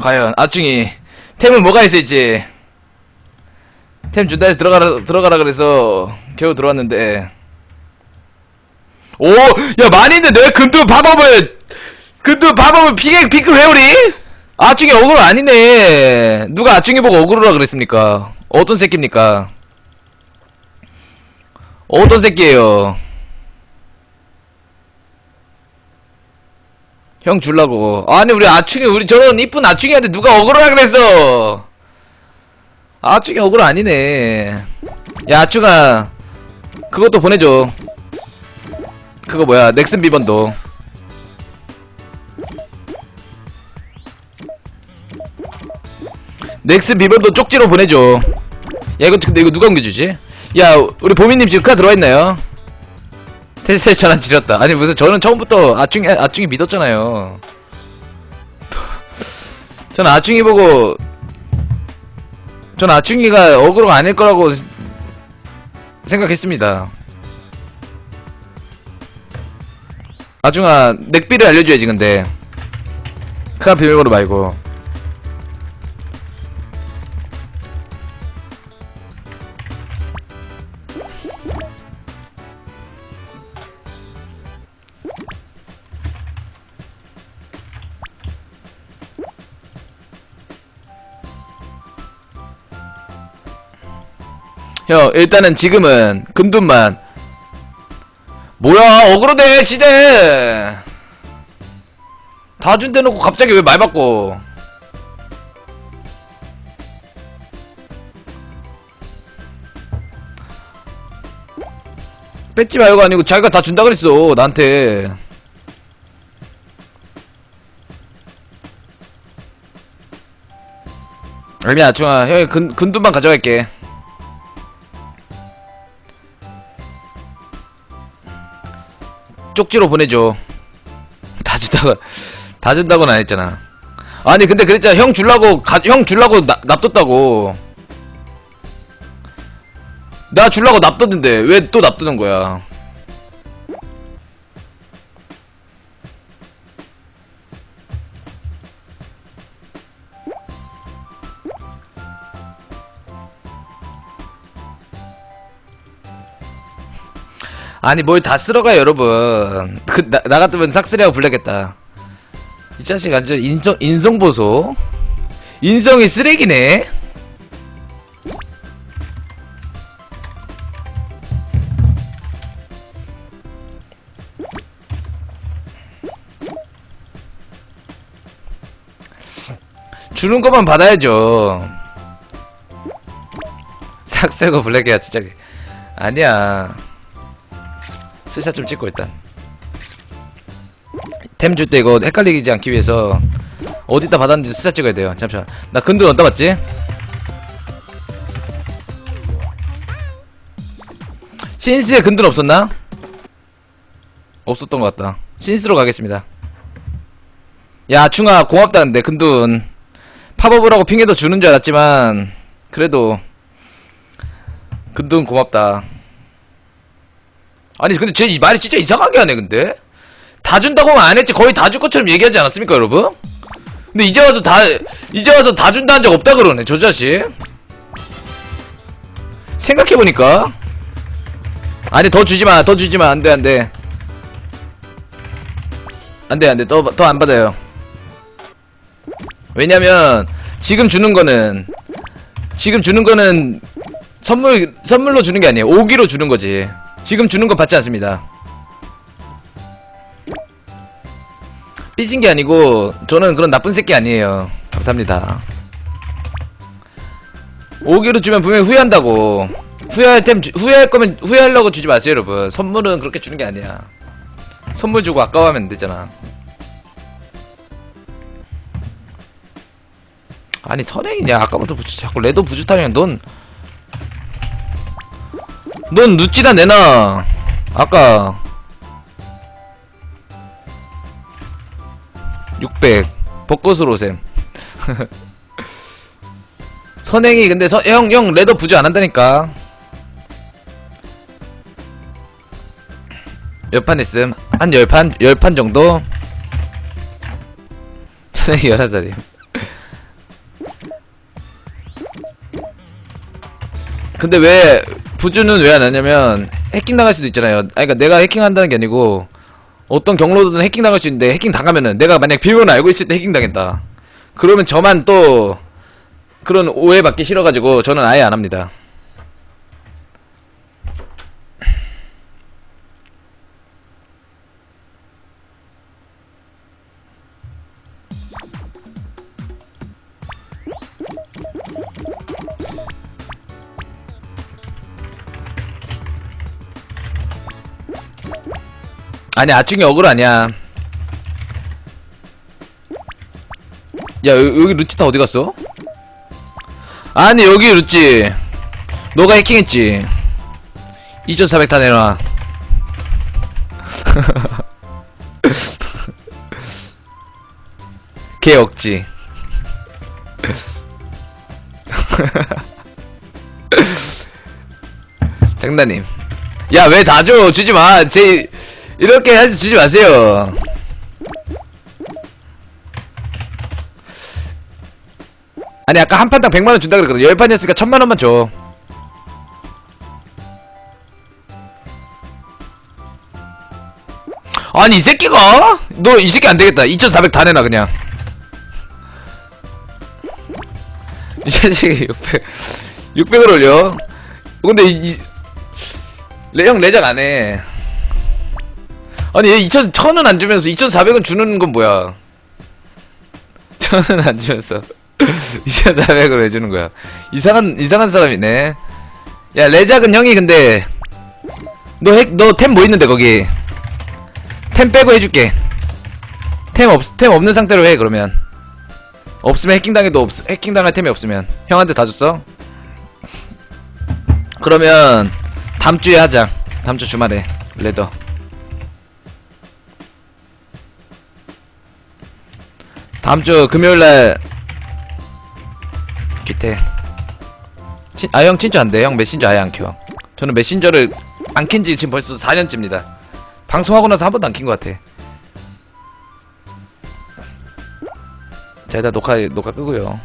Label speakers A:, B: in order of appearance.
A: 과연 아충이 템은 뭐가 있을지. 템 준다 해서 들어가라 들어가라 그래서 겨우 들어왔는데. 오야 많이 있는데 왜 금두 밥업을 금두 밥업을 피게 피크 회오리? 아충이 어그로 아니네. 누가 아충이 보고 어그로라 그랬습니까? 어떤 새끼입니까? 어떤 새끼예요 형 줄라고. 아니, 우리 아충이, 우리 저런 이쁜 아충이한테 누가 억울하라 그랬어! 아충이 억울 아니네. 야, 아충아. 그것도 보내줘. 그거 뭐야, 넥슨 비번도. 넥슨 비번도 쪽지로 보내줘. 야, 이거 근데 이거 누가 옮겨주지? 야, 우리 보미님 지금 카 들어와 있나요? 테스트 전환 지렸다. 아니 무슨 저는 처음부터 아충이 아충이 믿었잖아요. 저는 아충이 보고 저는 아충이가 어그로가 아닐 거라고 스- 생각했습니다. 아충아 넥비를 알려줘야지 근데 크한 비밀번호 말고 형 일단은 지금은 금돈만. 뭐야 어그로대 시대! 다 준대놓고 갑자기 왜 말 바꿔? 뺏지 말고 아니고 자기가 다 준다 그랬어 나한테. 아니야 중아 형이 근, 근돈만 가져갈게 쪽지로 보내줘. 다 준다고, 다 준다고는 안 했잖아. 아니, 근데 그랬잖아. 형 줄라고, 가, 형 줄라고 나, 납뒀다고. 나 줄라고 납뒀는데, 왜 또 납두는 거야? 아니 뭘 다 쓸어가 여러분. 그, 나, 나 같으면 삭스리하고 불러겠다. 이 자식 완전 인성 인성 보소. 인성이 쓰레기네. 주는 것만 받아야죠. 삭스하고 블랙이야 진짜. 아니야 스샷 좀 찍고 일단. 템 줄 때 이거 헷갈리지 않기 위해서 어디다 받았는지 스샷 찍어야 돼요. 잠시만. 나 근돈 어디다 받지? 신스에 근돈 없었나? 없었던 것 같다. 신스로 가겠습니다. 야 충아 고맙다 근데 근돈 팝업을 하고 핑계도 주는 줄 알았지만 그래도 근돈 고맙다 아니 근데 쟤이 말이 진짜 이상하게 하네 근데. 다 준다고 하면 안 했지. 거의 다 줄 것처럼 얘기하지 않았습니까 여러분? 근데 이제 와서 다 이제 와서 다 준다 한 적 없다 그러네 저 자식. 생각해보니까. 아니 더 주지마 더 주지마. 안돼 안돼. 안돼 안돼. 더더 안 받아요. 왜냐면 지금 주는 거는 지금 주는 거는 선물 선물로 주는 게 아니에요. 오기로 주는 거지 지금 주는 거 받지 않습니다. 삐진 게 아니고 저는 그런 나쁜 새끼 아니에요. 감사합니다. 오기로 주면 분명히 후회한다고. 후회할 템 주- 후회할 거면 후회하려고 주지 마세요, 여러분. 선물은 그렇게 주는 게 아니야. 선물 주고 아까워하면 안 되잖아. 아니 선행이냐 아까부터 부주, 자꾸 레도 부주타면 넌 넌 눕지다 내놔 아까 600 벚꽃으로 셈 선행이 근데 서, 형, 형 레더 부지 안 한다니까 몇 판 했음? 한 10판? 10판 정도? 선행이 11살이요 근데 왜 부주는 왜 안 하냐면 해킹 당할 수도 있잖아요. 아니 그러니까 내가 해킹한다는 게 아니고 어떤 경로든 해킹 당할 수 있는데 해킹 당하면은 내가 만약 비밀번호 알고 있을 때 해킹 당했다. 그러면 저만 또 그런 오해 받기 싫어가지고 저는 아예 안 합니다. 아니 아충이 억울 아니야. 야 여, 여기 루치타 어디 갔어? 아니 여기 루치. 너가 해킹했지. 2400 다 내놔. 개 억지. 장난님. 야 왜 다 줘? 주지마. 제 이렇게 해서 주지 마세요. 아니 아까 한 판당 100만원 준다 그랬거든. 10판이었으니까 1000만원만 줘. 아니 이 새끼가? 너 이 새끼 안되겠다. 2400 다 내놔 그냥. 이 자식이 600 600을 올려? 근데 이, 이 레형 레작 안해 아니 얘 2000, 1000원 안 주면서 2400원 주는 건 뭐야? 1000원 안 주면서 2400을 왜 주는 거야? 이상한 이상한 사람이네. 야 레작은 형이 근데 너 핵 너 템 뭐 있는데 거기? 템 빼고 해줄게. 템 없 템 없는 상태로 해 그러면. 없으면 해킹 당해도 없 해킹 당할 템이 없으면. 형한테 다 줬어? 그러면 다음 주에 하자. 다음 주 주말에 레더 다음 주 금요일날 기태. 아형 친추 안돼 형 메신저 아예 안 켜. 저는 메신저를 안 켠지 지금 벌써 4년째입니다. 방송하고 나서 한 번도 안 킨 것 같아. 자 일단 녹화 녹화 끄고요